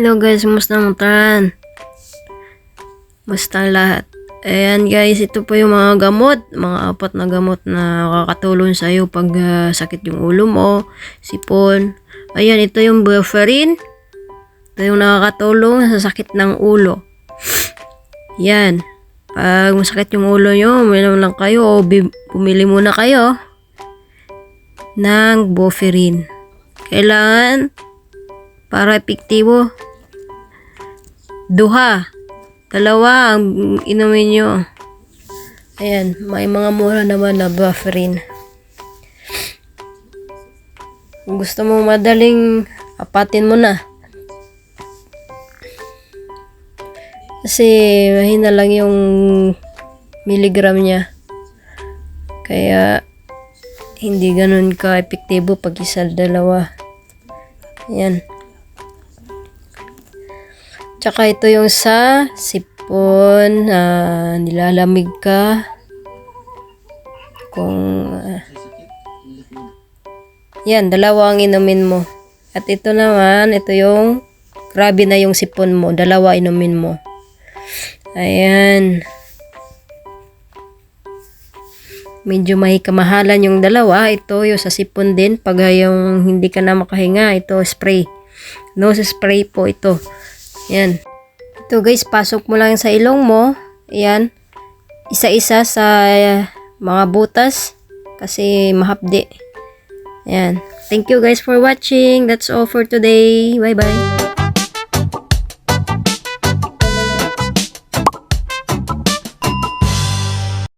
Hello guys, kumusta ang tan? Kumusta ang lahat? Ayan guys, ito po yung mga gamot, mga apat na gamot na kakatulong sa iyo pag ah, sakit yung ulo mo, sipon. Ayan, ito yung Bufferin. Ito yung nakakatulong sa sakit ng ulo. Yan. Pag masakit yung ulo nyo, uminom lang kayo o bumili muna kayo ng Bufferin. Kailangan para epektibo duha. Dalawa ang inumin nyo. Ayan may mga mura naman na bufferin gusto mo madaling apatin mo na. Kasi mahina lang yung milligram niya. Kaya hindi ganun ka epektibo pag isa dalawa. Ayan Tsaka ito yung sa sipon na nilalamig ka. Kung ah, yan, dalawa ang inumin mo. At ito naman, ito yung grabe na yung sipon mo. Dalawa inumin mo. Ayan. Medyo may kamahalan yung dalawa. Ito yung sa sipon din. Pag yung hindi ka na makahinga, ito spray. Nose spray po ito. Yan. Ito guys, pasok mo lang sa ilong mo. Ayan. Isa-isa sa uh, mga butas. Kasi mahapdi. Ayan. Thank you guys for watching. That's all for today. Bye-bye.